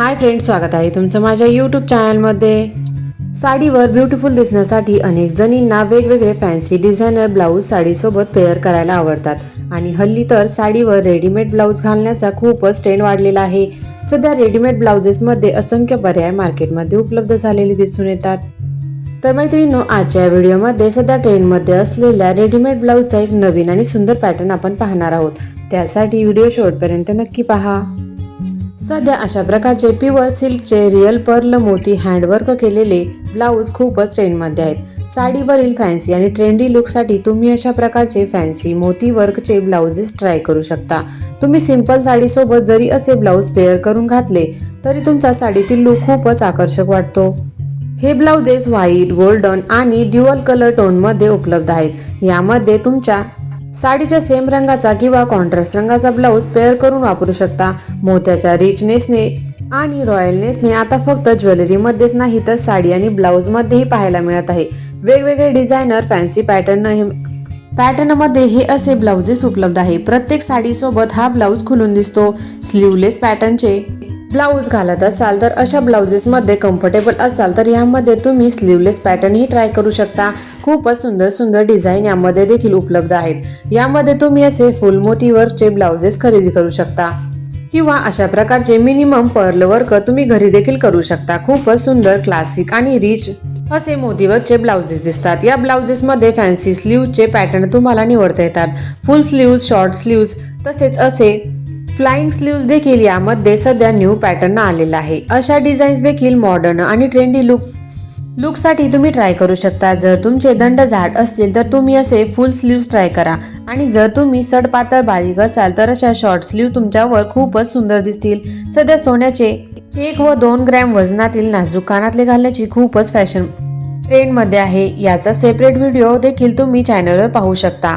Hi friend स्वागत आहे तुमचं माझ्या यूट्यूब चॅनलमध्ये साडीवर ब्युटिफुल दिसण्यासाठी अनेक जणींना वेगवेगळे फॅन्सी डिझायनर ब्लाऊज साडीसोबत पेअर करायला आवडतात. आणि हल्ली तर साडीवर रेडीमेड ब्लाऊज घालण्याचा खूपच ट्रेंड वाढलेला आहे. सध्या रेडीमेड ब्लाउजेसमध्ये असंख्य पर्याय मार्केटमध्ये उपलब्ध झालेले दिसून येतात. तर मैत्रिणींनो आजच्या व्हिडिओमध्ये सध्या ट्रेंडमध्ये असलेल्या रेडीमेड ब्लाऊजचा एक नवीन आणि सुंदर पॅटर्न आपण पाहणार आहोत. त्यासाठी व्हिडिओ शेवटपर्यंत नक्की पहा. सध्या अशा प्रकारचे प्युअर सिल्कचे रिअल पर्ल मोती हँडवर्क केलेले ब्लाऊज खूपच ट्रेंडमध्ये आहेत. साडीवरील फॅन्सी आणि ट्रेंडी लुकसाठी तुम्ही अशा प्रकारचे फॅन्सी मोती वर्कचे ब्लाउजेस ट्राय करू शकता. तुम्ही सिंपल साडीसोबत जरी असे ब्लाऊज पेअर करून घातले तरी तुमचा साडीतील लुक खूपच आकर्षक वाटतो. हे ब्लाउजेस व्हाईट गोल्डन आणि ड्युअल कलर टोनमध्ये उपलब्ध आहेत. यामध्ये तुमच्या साडीच्या सेम रंगाचा किंवा कॉन्ट्रास्ट रंगाचा ब्लाऊज पेअर करून वापरू शकता. मोत्याच्या रिचनेसने आणि रॉयलनेसने आता फक्त ज्वेलरीमध्येच नाही तर साडी आणि ब्लाऊजमध्येही पाहायला मिळत आहे. वेगवेगळे डिझायनर फॅन्सी पॅटर्न पॅटर्नमध्ये हे असे ब्लाउजेस उपलब्ध आहे. प्रत्येक साडीसोबत हा ब्लाऊज खुलून दिसतो. स्लीवलेस पॅटर्नचे ब्लाऊज घालत असाल तर अशा ब्लाउजेसमध्ये कम्फर्टेबल असाल तर यामध्ये तुम्ही स्लीवलेस पॅटर्नही ट्राय करू शकता. खूपच सुंदर सुंदर डिझाईन यामध्ये देखील उपलब्ध आहेत. यामध्ये तुम्ही असे फुल मोती वर्कचे ब्लाउजेस खरेदी करू शकता. किंवा अशा प्रकारचे मिनिमम पर्ल वर्क तुम्ही घरी देखील करू शकता. खूपच सुंदर क्लासिक आणि रिच असे मोदीवरचे ब्लाउजेस दिसतात. या ब्लाउजेसमध्ये फॅन्सी स्लीवचे पॅटर्न तुम्हाला निवडता येतात. फुल स्लीव्ज शॉर्ट स्लीव्ज तसेच असे फ्लाइंग स्लीव्ज देखील यामध्ये सध्या न्यू पॅटर्न आलेला आहे. अशा डिझाईन्स देखील मॉडर्न आणि ट्रेंडी लुक लुकसाठी तुम्ही ट्राय करू शकता. जर तुमचे दंड झाड असतील तर तुम्ही असे फुल स्लीव्ज ट्राय करा. आणि जर तुम्ही सड पातळ बारीक असाल तर अशा शॉर्ट स्लीव्ह तुमच्यावर खूपच सुंदर दिसतील. सध्या सोन्याचे एक व दोन ग्रॅम वजनातील नाजूक कानातले घालण्याची खूपच फॅशन ट्रेंडमध्ये आहे. याचा सेपरेट व्हिडिओ देखील तुम्ही चॅनलवर पाहू शकता.